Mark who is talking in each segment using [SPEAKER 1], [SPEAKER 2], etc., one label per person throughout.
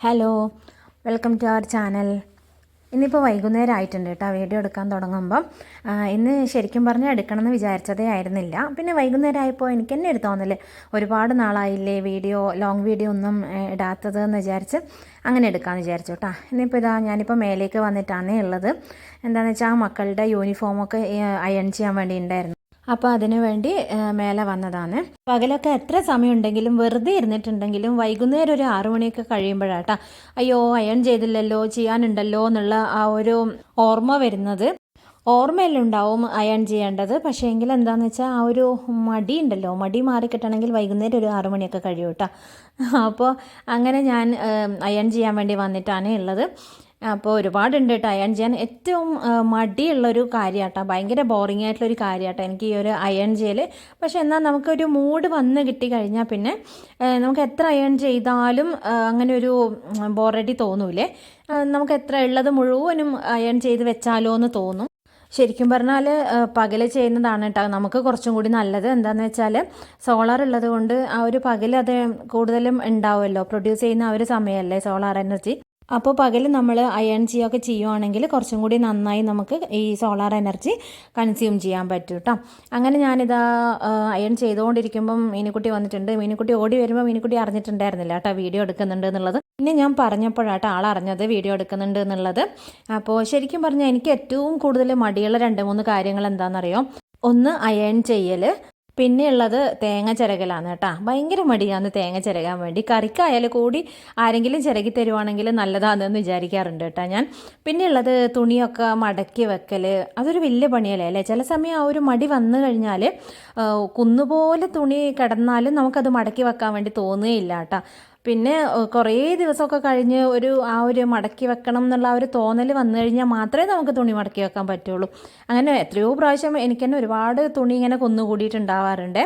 [SPEAKER 1] Hello welcome to our channel ഇന്നിപ്പോൾ വൈകുന്നേരം ആയിട്ടുണ്ട് കേട്ടോ. വീഡിയോ എടുക്കാൻ തുടങ്ങുമ്പം. ഇന്ന് ശരിക്കും പറഞ്ഞാൽ എടുക്കണമെന്ന് വിചാരിച്ചതേ ആയിരുന്നില്ല. പിന്നെ വൈകുന്നേരം ആയപ്പോൾ എനിക്ക് തന്നെ ഒരു തോന്നൽ ഒരുപാട് നാളായില്ലേ വീഡിയോ ലോങ് വീഡിയോ ഒന്നും ഇടാത്തത് എന്ന് വിചാരിച്ച് അങ്ങനെ എടുക്കാമെന്ന് വിചാരിച്ചു കേട്ടോ. ഇന്നിപ്പോൾ ഇതാ ഞാനിപ്പോൾ മേലേക്ക് വന്നിട്ടാണ് ഉള്ളത്. എന്താണെന്ന് വെച്ചാൽ മക്കളുടെ യൂണിഫോമൊക്കെ അയൺ ചെയ്യാൻ വേണ്ടി ഉണ്ടായിരുന്നു. അപ്പോൾ അതിനു വേണ്ടി മേലെ വന്നതാണ്. പകലൊക്കെ എത്ര സമയം ഉണ്ടെങ്കിലും വെറുതെ ഇരുന്നിട്ടുണ്ടെങ്കിലും വൈകുന്നേരം ഒരു ആറു മണിയൊക്കെ കഴിയുമ്പോഴാട്ടാ അയ്യോ അയൺ ചെയ്തില്ലല്ലോ ചെയ്യാനുണ്ടല്ലോ എന്നുള്ള ആ ഒരു ഓർമ്മ വരുന്നത്. ഓർമ്മയിലുണ്ടാവും അയൺ ചെയ്യേണ്ടത്. പക്ഷേ എങ്കിൽ എന്താണെന്ന് വെച്ചാൽ ആ ഒരു മടി ഉണ്ടല്ലോ. മടി മാറിക്കിട്ടണമെങ്കിൽ വൈകുന്നേരം ഒരു ആറു മണിയൊക്കെ കഴിയും അപ്പോൾ അങ്ങനെ ഞാൻ അയൺ ചെയ്യാൻ വേണ്ടി വന്നിട്ടാണ് ഉള്ളത്. അപ്പോൾ ഒരുപാടുണ്ട് കേട്ടോ അയൺ ചെയ്യാൻ ഏറ്റവും മടിയുള്ളൊരു കാര്യമാട്ടോ ഭയങ്കര ബോറിംഗ് ആയിട്ടുള്ളൊരു കാര്യമാട്ടോ എനിക്ക് ഈ ഒരു അയൺ ചെയ്യൽ പക്ഷേ എന്നാൽ നമുക്കൊരു മൂഡ് വന്ന് കിട്ടി കഴിഞ്ഞാൽ പിന്നെ നമുക്ക് എത്ര അയൺ ചെയ്താലും അങ്ങനെ ഒരു ബോറടി തോന്നൂലേ? നമുക്ക് എത്ര ഉള്ളത് മുഴുവനും അയൺ ചെയ്ത് വെച്ചാലോ എന്ന് തോന്നും. ശരിക്കും പറഞ്ഞാൽ പകൽ ചെയ്യുന്നതാണ് കേട്ടോ നമുക്ക് കുറച്ചും കൂടി നല്ലത് എന്താണെന്ന് വെച്ചാൽ സോളാർ ഉള്ളത് കൊണ്ട് ആ ഒരു പകൽ അത് കൂടുതലും ഉണ്ടാവുമല്ലോ. പ്രൊഡ്യൂസ് ചെയ്യുന്ന ആ ഒരു സമയമല്ലേ സോളാർ എനർജി അപ്പോൾ പകൽ നമ്മൾ അയൺ ചെയ്യുകയൊക്കെ ചെയ്യുവാണെങ്കിൽ കുറച്ചും കൂടി നന്നായി നമുക്ക് ഈ സോളാർ എനർജി കൺസ്യൂം ചെയ്യാൻ പറ്റും കേട്ടോ അങ്ങനെ ഞാനിതാ അയൺ ചെയ്തുകൊണ്ടിരിക്കുമ്പം മീനുക്കുട്ടി വന്നിട്ടുണ്ട്. മീനുക്കുട്ടി ഓടി വരുമ്പോൾ മീനുക്കുട്ടി അറിഞ്ഞിട്ടുണ്ടായിരുന്നില്ല കേട്ടോ വീഡിയോ എടുക്കുന്നുണ്ട് എന്നുള്ളത്. പിന്നെ ഞാൻ പറഞ്ഞപ്പോഴാട്ടോ ആൾ അറിഞ്ഞത് വീഡിയോ എടുക്കുന്നുണ്ട് എന്നുള്ളത്. അപ്പോൾ ശരിക്കും പറഞ്ഞാൽ എനിക്ക് ഏറ്റവും കൂടുതൽ മടിയുള്ള രണ്ട് മൂന്ന് കാര്യങ്ങൾ എന്താണെന്നറിയോ ഒന്ന് അയൺ ചെയ്യൽ പിന്നെയുള്ളത് തേങ്ങ ചിരകലാണ് കേട്ടോ. ഭയങ്കര മടിയാണ് തേങ്ങ ചിരകാൻ വേണ്ടി. കറിക്കായാലും കൂടി ആരെങ്കിലും ചിരകി തരുവാണെങ്കിൽ നല്ലതാണെന്ന് വിചാരിക്കാറുണ്ട് കേട്ടോ ഞാൻ. പിന്നെയുള്ളത് തുണിയൊക്കെ മടക്കി വെക്കൽ അതൊരു വലിയ പണിയല്ലേ അല്ലേ? ചില സമയം ആ ഒരു മടി വന്നു കഴിഞ്ഞാൽ കുന്നുപോലെ തുണി കിടന്നാലും നമുക്കത് മടക്കി വെക്കാൻ വേണ്ടി തോന്നുകയില്ല കേട്ടോ. പിന്നെ കുറേ ദിവസമൊക്കെ കഴിഞ്ഞ് ഒരു ആ ഒരു മടക്കി വെക്കണം എന്നുള്ള ആ ഒരു തോന്നൽ വന്നു കഴിഞ്ഞാൽ മാത്രമേ നമുക്ക് തുണി മടക്കി വെക്കാൻ പറ്റുള്ളൂ. അങ്ങനെ എത്രയോ പ്രാവശ്യം എനിക്ക് തന്നെ ഒരുപാട് തുണി ഇങ്ങനെ കൊന്നുകൂടിയിട്ടുണ്ടാവാറുണ്ട്.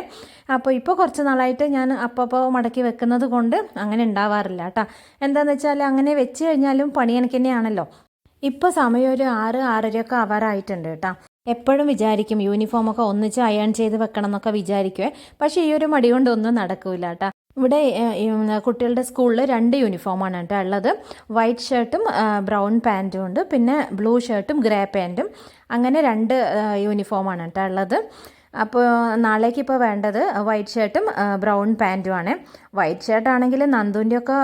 [SPEAKER 1] അപ്പോൾ ഇപ്പോൾ കുറച്ച് നാളായിട്ട് ഞാൻ അപ്പോൾ മടക്കി വെക്കുന്നത് കൊണ്ട് അങ്ങനെ ഉണ്ടാവാറില്ല കേട്ടോ എന്താണെന്ന് വെച്ചാൽ അങ്ങനെ വെച്ച് കഴിഞ്ഞാലും പണി എനിക്ക് തന്നെയാണല്ലോ. ഇപ്പോൾ സമയം ഒരു ആറ് ആറരയൊക്കെ ആവാറായിട്ടുണ്ട് കേട്ടോ എപ്പോഴും വിചാരിക്കും യൂണിഫോമൊക്കെ ഒന്നിച്ച് അയൺ ചെയ്ത് വെക്കണം എന്നൊക്കെ വിചാരിക്കുവേ. പക്ഷേ ഈ ഒരു മടി കൊണ്ടൊന്നും നടക്കൂല കേട്ടോ ഇവിടെ കുട്ടികളുടെ സ്കൂളിൽ രണ്ട് യൂണിഫോമാണ് കേട്ടോ ഉള്ളത്. വൈറ്റ് ഷർട്ടും ബ്രൗൺ പാന്റും ഉണ്ട്. പിന്നെ ബ്ലൂ ഷർട്ടും ഗ്രേ പാന്റും അങ്ങനെ രണ്ട് യൂണിഫോമാണ് കേട്ടോ ഉള്ളത്. അപ്പോൾ നാളേക്ക് ഇപ്പോൾ വേണ്ടത് വൈറ്റ് ഷർട്ടും ബ്രൗൺ പാന്റും ആണ്. വൈറ്റ് ഷർട്ടാണെങ്കിൽ ഒക്കെ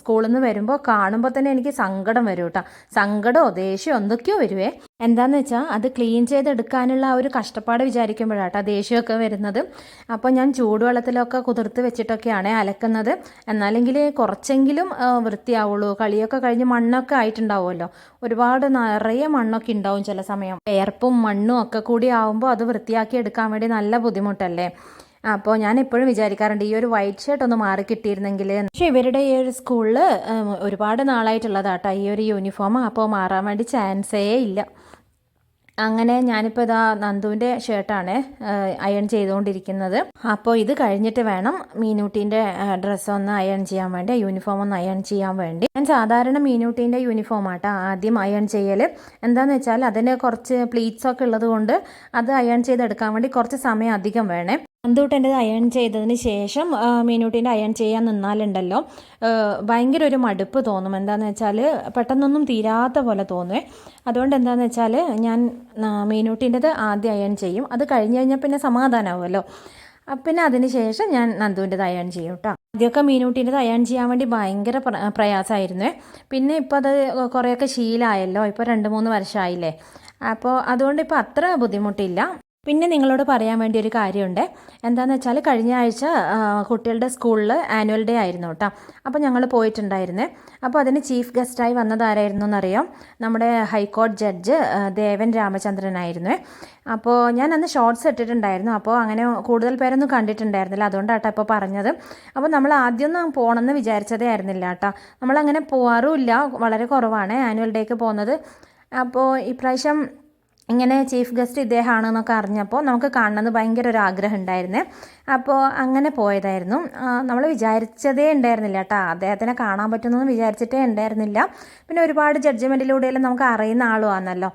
[SPEAKER 1] സ്കൂളിൽ നിന്ന് വരുമ്പോൾ കാണുമ്പോൾ തന്നെ എനിക്ക് സങ്കടം വരും കേട്ടോ. സങ്കടമോ ദേഷ്യമോ എന്തൊക്കെയോ വരുവേ. എന്താന്ന് വെച്ചാൽ അത് ക്ലീൻ ചെയ്തെടുക്കാനുള്ള ആ ഒരു കഷ്ടപ്പാട് വിചാരിക്കുമ്പോഴാട്ടോ ദേഷ്യമൊക്കെ വരുന്നത്. അപ്പോൾ ഞാൻ ചൂടുവെള്ളത്തിലൊക്കെ കുതിർത്ത് വെച്ചിട്ടൊക്കെയാണ് അലക്കുന്നത്. എന്നാലെങ്കിൽ കുറച്ചെങ്കിലും വൃത്തിയാവുള്ളൂ. കളിയൊക്കെ കഴിഞ്ഞ് മണ്ണൊക്കെ ആയിട്ടുണ്ടാവുമല്ലോ. ഒരുപാട് നിറയെ മണ്ണൊക്കെ ഉണ്ടാവും ചില സമയം. ഏർപ്പും മണ്ണും ഒക്കെ കൂടി ആവുമ്പോൾ അത് വൃത്തിയാക്കി എടുക്കാൻ വേണ്ടി നല്ല ബുദ്ധിമുട്ടല്ലേ? അപ്പോൾ ഞാൻ എപ്പോഴും വിചാരിക്കാറുണ്ട് ഈ ഒരു വൈറ്റ് ഷർട്ട് ഒന്ന് മാറി കിട്ടിയിരുന്നെങ്കിൽ പക്ഷേ ഇവരുടെ ഈ ഒരു സ്കൂളിൽ ഒരുപാട് നാളായിട്ടുള്ളതാട്ടോ ഈ ഒരു യൂണിഫോം അപ്പോൾ മാറാൻ വേണ്ടി ചാൻസേ ഇല്ല. അങ്ങനെ ഞാനിപ്പോൾ ഇതാ നന്ദുവിന്റെ ഷർട്ടാണ് അയൺ ചെയ്തുകൊണ്ടിരിക്കുന്നത്. അപ്പോൾ ഇത് കഴിഞ്ഞിട്ട് വേണം മീനൂട്ടീന്റെ ഡ്രസ്സ് ഒന്ന് അയൺ ചെയ്യാൻ വേണ്ടി യൂണിഫോം ഒന്ന് അയൺ ചെയ്യാൻ വേണ്ടി. ഞാൻ സാധാരണ മീനൂട്ടീന്റെ യൂണിഫോം ആട്ടോ ആദ്യം അയൺ ചെയ്യൽ എന്താണെന്ന് വെച്ചാൽ അതിന് കുറച്ച് പ്ലീറ്റ്സ് ഒക്കെ ഉള്ളത് കൊണ്ട് അത് അയൺ ചെയ്തെടുക്കാൻ വേണ്ടി കുറച്ച് സമയം അധികം വേണേ. നന്ദൂട്ടന്റെ അയൺ ചെയ്തതിന് ശേഷം മീനൂട്ടീന്റെ അയൺ ചെയ്യാൻ നിന്നാലുണ്ടല്ലോ. ഭയങ്കര ഒരു മടുപ്പ് തോന്നും. എന്താണെന്ന് വെച്ചാൽ പെട്ടെന്നൊന്നും തീരാത്ത പോലെ തോന്നുവേ. അതുകൊണ്ട് എന്താണെന്ന് വെച്ചാൽ ഞാൻ മീനൂട്ടീന്റെത് ആദ്യം അയൺ ചെയ്യും. അത് കഴിഞ്ഞ് കഴിഞ്ഞാൽ പിന്നെ സമാധാനമാവുമല്ലോ പിന്നെ അതിന് ശേഷം ഞാൻ നന്ദുവിന്റെത് അയൺ ചെയ്യും കേട്ടോ ആദ്യമൊക്കെ മീനൂട്ടീന്റെത് അയൺ ചെയ്യാൻ വേണ്ടി ഭയങ്കര പ്രയാസമായിരുന്നു പിന്നെ ഇപ്പോൾ അത് കുറേയൊക്കെ ശീലമായല്ലോ ഇപ്പോൾ രണ്ട് മൂന്ന് വർഷമായില്ലേ അപ്പോൾ അതുകൊണ്ട് ഇപ്പോൾ അത്ര ബുദ്ധിമുട്ടില്ല. പിന്നെ നിങ്ങളോട് പറയാൻ വേണ്ടി ഒരു കാര്യമുണ്ട്. എന്താണെന്ന് വെച്ചാൽ കഴിഞ്ഞ ആഴ്ച കുട്ടികളുടെ സ്കൂളിൽ ആനുവൽ ഡേ ആയിരുന്നു കേട്ടോ. അപ്പോൾ ഞങ്ങൾ പോയിട്ടുണ്ടായിരുന്നേ. അപ്പോൾ അതിന് ചീഫ് ഗസ്റ്റായി വന്നത് ആരായിരുന്നു എന്നറിയാം നമ്മുടെ ഹൈക്കോടതി ജഡ്ജ് ദേവൻ രാമചന്ദ്രനായിരുന്നു. അപ്പോൾ ഞാൻ അന്ന് ഷോർട്സ് ഇട്ടിട്ടുണ്ടായിരുന്നു. അപ്പോൾ അങ്ങനെ കൂടുതൽ പേരൊന്നും കണ്ടിട്ടുണ്ടായിരുന്നില്ല. അതുകൊണ്ടാട്ടോ ഇപ്പോൾ പറഞ്ഞത്. അപ്പോൾ നമ്മൾ ആദ്യമൊന്നും പോകണമെന്ന് വിചാരിച്ചതേ ആയിരുന്നില്ല കേട്ടോ. നമ്മളങ്ങനെ പോകാറുമില്ല വളരെ കുറവാണ് ആനുവൽ ഡേക്ക് പോകുന്നത് അപ്പോൾ ഇപ്രാവശ്യം ഇങ്ങനെ ചീഫ് ഗസ്റ്റ് ഇദ്ദേഹമാണെന്നൊക്കെ അറിഞ്ഞപ്പോൾ നമുക്ക് കാണണമെന്ന് ഭയങ്കര ഒരു ആഗ്രഹം ഉണ്ടായിരുന്നേ. അപ്പോൾ അങ്ങനെ പോയതായിരുന്നു. നമ്മൾ വിചാരിച്ചതേ ഉണ്ടായിരുന്നില്ല കേട്ടോ. അദ്ദേഹത്തിനെ കാണാൻ പറ്റുമെന്നൊന്നും വിചാരിച്ചിട്ടേ ഉണ്ടായിരുന്നില്ല. പിന്നെ ഒരുപാട് ജഡ്ജ്മെന്റിലൂടെയെല്ലാം നമുക്ക് അറിയുന്ന ആളുമാണല്ലോ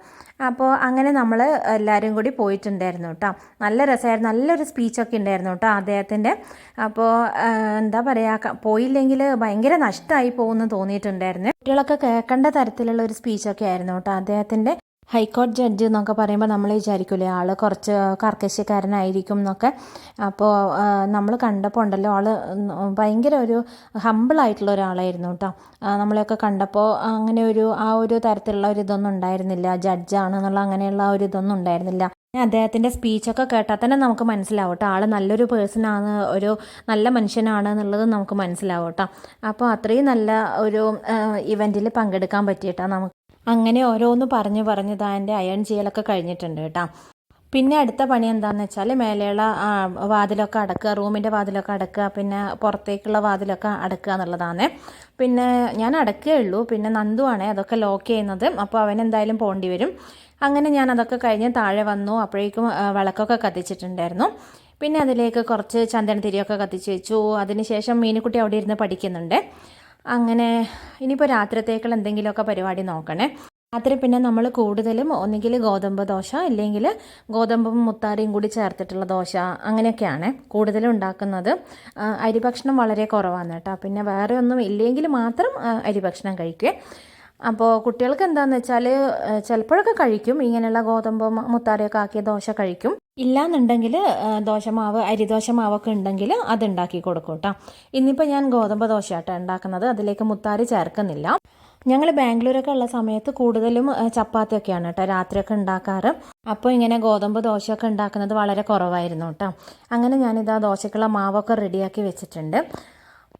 [SPEAKER 1] അപ്പോൾ അങ്ങനെ നമ്മൾ എല്ലാവരും കൂടി പോയിട്ടുണ്ടായിരുന്നു കേട്ടോ. നല്ല രസമായിരുന്നു. നല്ലൊരു സ്പീച്ചൊക്കെ ഉണ്ടായിരുന്നു കേട്ടോ അദ്ദേഹത്തിന്റെ അപ്പോൾ എന്താ പറയുക പോയില്ലെങ്കിൽ ഭയങ്കര നഷ്ടമായി പോകുമെന്ന് തോന്നിയിട്ടുണ്ടായിരുന്നു. കുട്ടികളൊക്കെ കേൾക്കേണ്ട തരത്തിലുള്ള ഒരു സ്പീച്ചൊക്കെ ആയിരുന്നു കേട്ടോ അദ്ദേഹത്തിന്റെ ഹൈക്കോടതി ജഡ്ജ് എന്നൊക്കെ പറയുമ്പോൾ നമ്മൾ വിചാരിക്കില്ലേ ആൾ കുറച്ച് കർക്കശക്കാരനായിരിക്കും എന്നൊക്കെ. അപ്പോൾ നമ്മൾ കണ്ടപ്പോൾ ഉണ്ടല്ലോ ആൾ ഭയങ്കര ഒരു ഹമ്പിളായിട്ടുള്ള ഒരാളായിരുന്നു കേട്ടോ നമ്മളെയൊക്കെ കണ്ടപ്പോൾ അങ്ങനെ ഒരു ആ ഒരു തരത്തിലുള്ള ഒരു ഇതൊന്നും ഉണ്ടായിരുന്നില്ല. ജഡ്ജാണെന്നുള്ള അങ്ങനെയുള്ള ഒരു ഇതൊന്നും ഉണ്ടായിരുന്നില്ല. അദ്ദേഹത്തിന്റെ സ്പീച്ചൊക്കെ കേട്ടാൽ തന്നെ നമുക്ക് മനസ്സിലാവും കേട്ടോ ആൾ നല്ലൊരു പേഴ്സണാണ് ഒരു നല്ല മനുഷ്യനാണ് എന്നുള്ളത് നമുക്ക് മനസ്സിലാവും കേട്ടോ അപ്പോൾ അത്രയും നല്ല ഒരു ഇവന്റിൽ പങ്കെടുക്കാൻ പറ്റിയിട്ടാണ് നമുക്ക് അങ്ങനെ ഓരോന്ന് പറഞ്ഞു പറഞ്ഞ് താന്റെ അയൺ ചെയ്യലൊക്കെ കഴിഞ്ഞിട്ടുണ്ട് കേട്ടോ. പിന്നെ അടുത്ത പണി എന്താണെന്ന് വെച്ചാൽ മേലെയുള്ള വാതിലൊക്കെ അടക്കുക റൂമിന്റെ വാതിലൊക്കെ അടക്കുക പിന്നെ പുറത്തേക്കുള്ള വാതിലൊക്കെ അടക്കുക എന്നുള്ളതാണ് പിന്നെ ഞാൻ അടക്കുകയേ ഉള്ളൂ. പിന്നെ നന്ദുവാണേ അതൊക്കെ ലോക്ക് ചെയ്യുന്നത്. അപ്പോൾ അവൻ എന്തായാലും പോകേണ്ടി വരും. അങ്ങനെ ഞാൻ അതൊക്കെ കഴിഞ്ഞ് താഴെ വന്നു. അപ്പോഴേക്കും വിളക്കൊക്കെ കത്തിച്ചിട്ടുണ്ടായിരുന്നു. പിന്നെ അതിലേക്ക് കുറച്ച് ചന്ദനത്തിരിയൊക്കെ കത്തിച്ച് വെച്ചു. അതിനുശേഷം മീനുക്കുട്ടി അവിടെ ഇരുന്ന് പഠിക്കുന്നുണ്ട്. അങ്ങനെ ഇനിയിപ്പോൾ രാത്രിത്തേക്കുള്ള എന്തെങ്കിലുമൊക്കെ പരിപാടി നോക്കണേ. രാത്രി പിന്നെ നമ്മൾ കൂടുതലും ഒന്നുകിൽ ഗോതമ്പ് ദോശ അല്ലെങ്കിൽ ഗോതമ്പും മുത്താരിയും കൂടി ചേർത്തിട്ടുള്ള ദോശ അങ്ങനെയൊക്കെയാണ് കൂടുതലും ഉണ്ടാക്കുന്നത്. അരിഭക്ഷണം വളരെ കുറവാണ് കേട്ടോ. പിന്നെ വേറെ ഒന്നും ഇല്ലെങ്കിൽ മാത്രം അരി ഭക്ഷണം കഴിക്കുക. അപ്പോൾ കുട്ടികൾക്ക് എന്താണെന്ന് വെച്ചാൽ ചിലപ്പോഴൊക്കെ കഴിക്കും. ഇങ്ങനെയുള്ള ഗോതമ്പ് മുത്താറിയൊക്കെ ആക്കിയ ദോശ കഴിക്കും. ഇല്ലാന്നുണ്ടെങ്കിൽ ദോശമാവ് അരിദോശമാവൊക്കെ ഉണ്ടെങ്കിൽ അത് ഉണ്ടാക്കി കൊടുക്കും കേട്ടോ ഇന്നിപ്പോൾ ഞാൻ ഗോതമ്പ് ദോശ ആട്ടോ ഉണ്ടാക്കുന്നത്. അതിലേക്ക് മുത്താരി ചേർക്കുന്നില്ല. ഞങ്ങൾ ബാംഗ്ലൂരൊക്കെ ഉള്ള സമയത്ത് കൂടുതലും ചപ്പാത്തിയൊക്കെയാണ് കേട്ടോ രാത്രിയൊക്കെ ഉണ്ടാക്കാറ്. അപ്പോൾ ഇങ്ങനെ ഗോതമ്പ് ദോശയൊക്കെ ഉണ്ടാക്കുന്നത് വളരെ കുറവായിരുന്നു കേട്ടോ. അങ്ങനെ ഞാനിതാ ദോശക്കുള്ള മാവൊക്കെ റെഡിയാക്കി വെച്ചിട്ടുണ്ട്.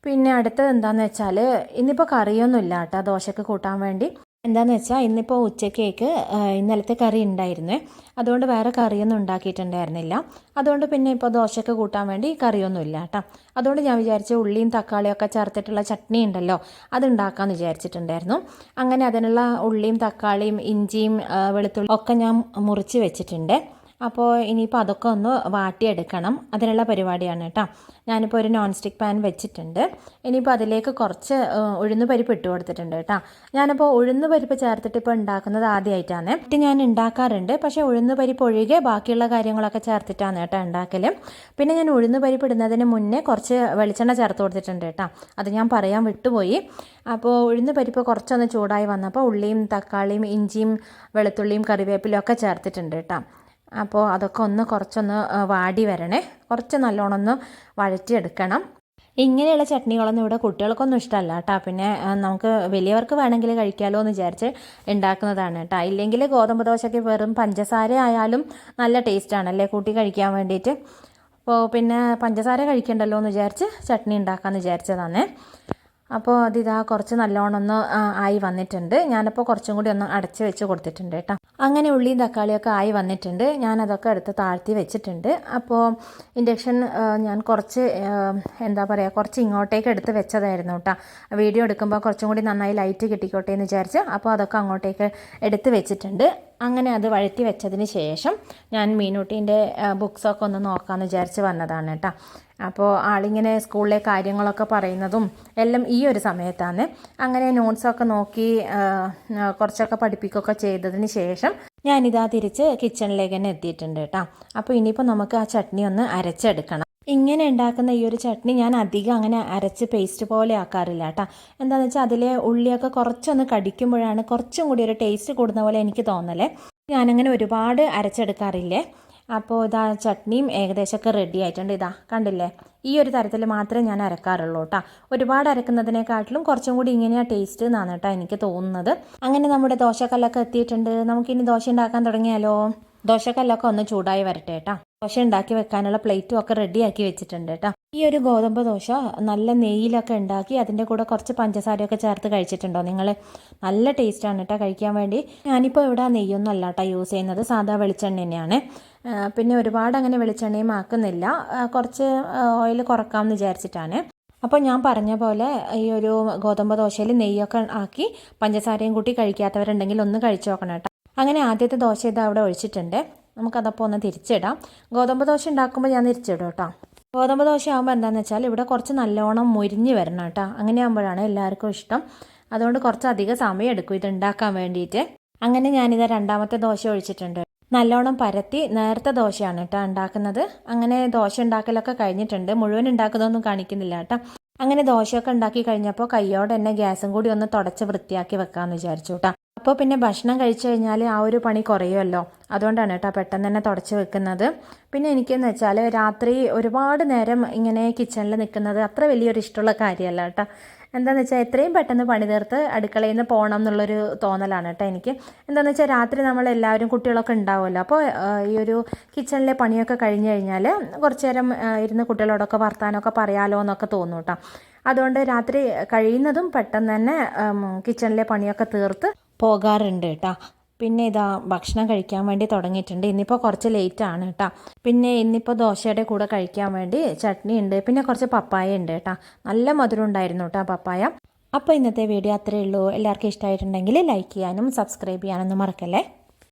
[SPEAKER 1] പിന്നെ അടുത്തത് എന്താണെന്ന് വെച്ചാൽ ഇന്നിപ്പോൾ കറിയൊന്നുമില്ല കേട്ടോ ദോശക്ക് കൂട്ടാൻ വേണ്ടി. എന്താന്ന് വെച്ചാൽ ഇന്നിപ്പോൾ ഉച്ചക്കേക്ക് ഇന്നലത്തെ കറി ഉണ്ടായിരുന്നേ അതുകൊണ്ട് വേറെ കറിയൊന്നും ഉണ്ടാക്കിയിട്ടുണ്ടായിരുന്നില്ല. അതുകൊണ്ട് പിന്നെ ഇപ്പോൾ ദോശയ്ക്ക് കൂട്ടാൻ വേണ്ടി കറിയൊന്നും ഇല്ല കേട്ടോ അതുകൊണ്ട് ഞാൻ വിചാരിച്ചു ഉള്ളിയും തക്കാളിയും ഒക്കെ ചേർത്തിട്ടുള്ള ചട്നി ഉണ്ടല്ലോ അത് ഉണ്ടാക്കാമെന്ന് വിചാരിച്ചിട്ടുണ്ടായിരുന്നു. അങ്ങനെ അതിനുള്ള ഉള്ളിയും തക്കാളിയും ഇഞ്ചിയും വെളുത്തുള്ളി ഒക്കെ ഞാൻ മുറിച്ച് വെച്ചിട്ടുണ്ട്. അപ്പോൾ ഇനിയിപ്പോൾ അതൊക്കെ ഒന്ന് വാട്ടിയെടുക്കണം. അതിനുള്ള പരിപാടിയാണ് കേട്ടോ. ഞാനിപ്പോൾ ഒരു നോൺ സ്റ്റിക്ക് പാൻ വെച്ചിട്ടുണ്ട്. ഇനിയിപ്പോൾ അതിലേക്ക് കുറച്ച് ഉഴുന്ന് പരിപ്പ് ഇട്ട് കൊടുത്തിട്ടുണ്ട് കേട്ടോ. ഞാനിപ്പോൾ ഉഴുന്ന് പരിപ്പ് ചേർത്തിട്ട് ഇപ്പോൾ ഉണ്ടാക്കുന്നത് ആദ്യമായിട്ടാണ് ഇത് ഞാൻ ഉണ്ടാക്കാറുണ്ട്. പക്ഷേ ഉഴുന്ന് പരിപ്പ് ഒഴികെ ബാക്കിയുള്ള കാര്യങ്ങളൊക്കെ ചേർത്തിട്ടാണ് കേട്ടോ ഉണ്ടാക്കൽ പിന്നെ ഞാൻ ഉഴുന്ന് പരിപ്പ് ഇടുന്നതിന് മുന്നേ കുറച്ച് വെളിച്ചെണ്ണ ചേർത്ത് കൊടുത്തിട്ടുണ്ട് കേട്ടോ. അത് ഞാൻ പറയാൻ വിട്ടുപോയി. അപ്പോൾ ഉഴുന്ന് പരിപ്പ് കുറച്ചൊന്ന് ചൂടായി വന്നപ്പോൾ ഉള്ളിയും തക്കാളിയും ഇഞ്ചിയും വെളുത്തുള്ളിയും കറിവേപ്പിലും ഒക്കെ ചേർത്തിട്ടുണ്ട് കേട്ടോ. അപ്പോൾ അതൊക്കെ ഒന്ന് കുറച്ചൊന്ന് വാടി വരണേ. കുറച്ച് നല്ലോണം ഒന്ന് വഴറ്റിയെടുക്കണം. ഇങ്ങനെയുള്ള ചട്നികളൊന്നും ഇവിടെ കുട്ടികൾക്കൊന്നും ഇഷ്ടമല്ല കേട്ടോ. പിന്നെ നമുക്ക് വലിയവർക്ക് വേണമെങ്കിൽ കഴിക്കാമല്ലോ എന്ന് വിചാരിച്ച് ഉണ്ടാക്കുന്നതാണ് കേട്ടോ. ഇല്ലെങ്കിൽ ഗോതമ്പ് ദോശയ്ക്ക് വെറും പഞ്ചസാര ആയാലും നല്ല ടേസ്റ്റാണല്ലേ കൂട്ടി കഴിക്കാൻ വേണ്ടിയിട്ട്. അപ്പോൾ പിന്നെ പഞ്ചസാര കഴിക്കണ്ടല്ലോ എന്ന് വിചാരിച്ച് ചട്നി ഉണ്ടാക്കാമെന്ന് വിചാരിച്ചതാണ്. അപ്പോൾ അതിതാ കുറച്ച് നല്ലോണം ഒന്ന് ആയി വന്നിട്ടുണ്ട്. ഞാനിപ്പോൾ കുറച്ചും കൂടി ഒന്ന് അടച്ച് വെച്ച് കൊടുത്തിട്ടുണ്ട് കേട്ടോ. അങ്ങനെ ഉള്ളിയും തക്കാളിയൊക്കെ ആയി വന്നിട്ടുണ്ട്. ഞാനതൊക്കെ എടുത്ത് താഴ്ത്തി വെച്ചിട്ടുണ്ട്. അപ്പോൾ ഇൻഡക്ഷൻ ഞാൻ കുറച്ച് എന്താ പറയുക കുറച്ച് ഇങ്ങോട്ടേക്ക് എടുത്ത് വെച്ചതായിരുന്നു കേട്ടോ. വീഡിയോ എടുക്കുമ്പോൾ കുറച്ചും കൂടി നന്നായി ലൈറ്റ് കിട്ടിക്കോട്ടെ എന്ന് വിചാരിച്ച് അപ്പോൾ അതൊക്കെ അങ്ങോട്ടേക്ക് എടുത്ത് വെച്ചിട്ടുണ്ട്. അങ്ങനെ അത് വഴറ്റി വെച്ചതിന് ശേഷം ഞാൻ മീനൂട്ടീന്റെ ബുക്സൊക്കെ ഒന്ന് നോക്കാമെന്ന് വിചാരിച്ച് വന്നതാണ് കേട്ടോ. അപ്പോൾ ആളിങ്ങനെ സ്കൂളിലെ കാര്യങ്ങളൊക്കെ പറയുന്നതും എല്ലാം ഈ ഒരു സമയത്താണ്. അങ്ങനെ നോട്ട്സൊക്കെ നോക്കി കുറച്ചൊക്കെ പഠിപ്പിക്കുകയൊക്കെ ചെയ്തതിന് ശേഷം ഞാനിതാ തിരിച്ച് കിച്ചണിലേക്ക് തന്നെ എത്തിയിട്ടുണ്ട് കേട്ടോ. അപ്പോൾ ഇനിയിപ്പോൾ നമുക്ക് ആ ചട്നി ഒന്ന് അരച്ചെടുക്കണം. ഇങ്ങനെ ഉണ്ടാക്കുന്ന ഈ ഒരു ചട്നി ഞാൻ അധികം അങ്ങനെ അരച്ച് പേസ്റ്റ് പോലെ ആക്കാറില്ല കേട്ടോ. എന്താണെന്ന് വെച്ചാൽ അതിലെ ഉള്ളിയൊക്കെ കുറച്ചൊന്ന് കടിക്കുമ്പോഴാണ് കുറച്ചും കൂടി ഒരു ടേസ്റ്റ് കൂടുന്ന പോലെ എനിക്ക് തോന്നലേ. ഞാനങ്ങനെ ഒരുപാട് അരച്ചെടുക്കാറില്ലേ. അപ്പോൾ ഇതാ ചട്നിയും ഏകദേശമൊക്കെ റെഡി ആയിട്ടുണ്ട്. ഇതാ കണ്ടില്ലേ? ഈ ഒരു തരത്തിൽ മാത്രമേ ഞാൻ അരക്കാറുള്ളൂ കേട്ടോ. ഒരുപാട് അരക്കുന്നതിനെക്കാട്ടിലും കുറച്ചും കൂടി ഇങ്ങനെയാണ് ടേസ്റ്റ് എന്നാണ് കേട്ടോ എനിക്ക് തോന്നുന്നത്. അങ്ങനെ നമ്മുടെ ദോശക്കല്ലൊക്കെ എത്തിയിട്ടുണ്ട്. നമുക്കിനി ദോശ ഉണ്ടാക്കാൻ തുടങ്ങിയാലോ? ദോശക്കല്ലൊക്കെ ഒന്ന് ചൂടായി വരട്ടെ കേട്ടോ. ദോശ ഉണ്ടാക്കി വെക്കാനുള്ള പ്ലേറ്റും ഒക്കെ റെഡിയാക്കി വെച്ചിട്ടുണ്ട് കേട്ടോ. ഈ ഒരു ഗോതമ്പ് ദോശ നല്ല നെയ്യിലൊക്കെ ഉണ്ടാക്കി അതിന്റെ കൂടെ കുറച്ച് പഞ്ചസാരയൊക്കെ ചേർത്ത് കഴിച്ചിട്ടുണ്ടോ നിങ്ങൾ നല്ല ടേസ്റ്റാണ് കേട്ടോ കഴിക്കാൻ വേണ്ടി. ഞാനിപ്പോൾ ഇവിടെ നെയ്യൊന്നും അല്ല കേട്ടോ യൂസ് ചെയ്യുന്നത്. സാധാ വെളിച്ചെണ്ണ തന്നെയാണ്. പിന്നെ ഒരുപാട് അങ്ങനെ വെളിച്ചെണ്ണയും ആക്കുന്നില്ല. കുറച്ച് ഓയിൽ കുറക്കാമെന്ന് വിചാരിച്ചിട്ടാണ്. അപ്പോൾ ഞാൻ പറഞ്ഞ പോലെ ഈ ഒരു ഗോതമ്പ് ദോശയിൽ നെയ്യൊക്കെ ആക്കി പഞ്ചസാരയും കൂട്ടി കഴിക്കാത്തവരുണ്ടെങ്കിൽ ഒന്ന് കഴിച്ചു നോക്കണം കേട്ടോ. അങ്ങനെ ആദ്യത്തെ ദോശ ഇത് അവിടെ ഒഴിച്ചിട്ടുണ്ട്. നമുക്കതപ്പോൾ ഒന്ന് തിരിച്ചിടാം. ഗോതമ്പ് ദോശ ഉണ്ടാക്കുമ്പോൾ ഞാൻ തിരിച്ചിടും കേട്ടോ. ഗോതമ്പ് ദോശ ആകുമ്പോൾ എന്താണെന്ന് വെച്ചാൽ ഇവിടെ കുറച്ച് നല്ലോണം മുരിഞ്ഞ് വരണം കേട്ടോ. അങ്ങനെ ആകുമ്പോഴാണ് എല്ലാവർക്കും ഇഷ്ടം. അതുകൊണ്ട് കുറച്ച് അധികം സമയം എടുക്കും ഇത് ഉണ്ടാക്കാൻ വേണ്ടിയിട്ട്. അങ്ങനെ ഞാനിത് രണ്ടാമത്തെ ദോശ ഒഴിച്ചിട്ടുണ്ട്. നല്ലോണം പരത്തി നേരത്തെ ദോശയാണ് കേട്ടോ ഉണ്ടാക്കുന്നത്. അങ്ങനെ ദോശ ഉണ്ടാക്കലൊക്കെ കഴിഞ്ഞിട്ടുണ്ട്. മുഴുവൻ ഉണ്ടാക്കുന്നതൊന്നും കാണിക്കുന്നില്ല കേട്ടോ. അങ്ങനെ ദോശയൊക്കെ ഉണ്ടാക്കി കഴിഞ്ഞപ്പോൾ കയ്യോടെ തന്നെ ഗ്യാസും കൂടി ഒന്ന് തുടച്ച് വൃത്തിയാക്കി വെക്കാമെന്ന് വിചാരിച്ചു കേട്ടോ. അപ്പോൾ പിന്നെ ഭക്ഷണം കഴിച്ചു കഴിഞ്ഞാൽ ആ ഒരു പണി കുറയുമല്ലോ. അതുകൊണ്ടാണ് കേട്ടോ പെട്ടെന്ന് തന്നെ തുടച്ച് വെക്കുന്നത്. പിന്നെ എനിക്കെന്ന് വെച്ചാൽ രാത്രി ഒരുപാട് നേരം ഇങ്ങനെ കിച്ചണിൽ നിൽക്കുന്നത് അത്ര വലിയൊരു ഇഷ്ടമുള്ള കാര്യമല്ല കേട്ടോ. എന്താണെന്ന് വെച്ചാൽ എത്രയും പെട്ടെന്ന് പണി തീർത്ത് അടുക്കളയിൽ നിന്ന് പോകണം എന്നുള്ളൊരു തോന്നലാണ് കേട്ടോ എനിക്ക്. എന്താണെന്ന് വെച്ചാൽ രാത്രി നമ്മൾ എല്ലാവരും കുട്ടികളൊക്കെ ഉണ്ടാവുമല്ലോ. അപ്പോൾ ഈ ഒരു കിച്ചണിലെ പണിയൊക്കെ കഴിഞ്ഞ് കഴിഞ്ഞാൽ കുറച്ച് നേരം ഇരുന്ന് കുട്ടികളോടൊക്കെ വർത്താനമൊക്കെ പറയാലോ എന്നൊക്കെ തോന്നും കേട്ടോ. അതുകൊണ്ട് രാത്രി കഴിയുന്നതും പെട്ടെന്ന് തന്നെ കിച്ചണിലെ പണിയൊക്കെ തീർത്ത് പോകാറുണ്ട് കേട്ടോ പിന്നെ ഇതാ ഭക്ഷണം കഴിക്കാൻ വേണ്ടി തുടങ്ങിയിട്ടുണ്ട്. ഇന്നിപ്പോൾ കുറച്ച് ലേറ്റ് ആണ് കേട്ടോ പിന്നെ ഇന്നിപ്പോൾ ദോശയുടെ കൂടെ കഴിക്കാൻ വേണ്ടി ചട്നി ഉണ്ട്. പിന്നെ കുറച്ച് പപ്പായ ഉണ്ട് കേട്ടോ നല്ല മധുരം ഉണ്ടായിരുന്നു കേട്ടോ പപ്പായ. അപ്പോൾ ഇന്നത്തെ വീഡിയോ അത്രയേ ഉള്ളൂ. എല്ലാവർക്കും ഇഷ്ടമായിട്ടുണ്ടെങ്കിൽ ലൈക്ക് ചെയ്യാനും സബ്സ്ക്രൈബ് ചെയ്യാനൊന്നും മറക്കല്ലേ?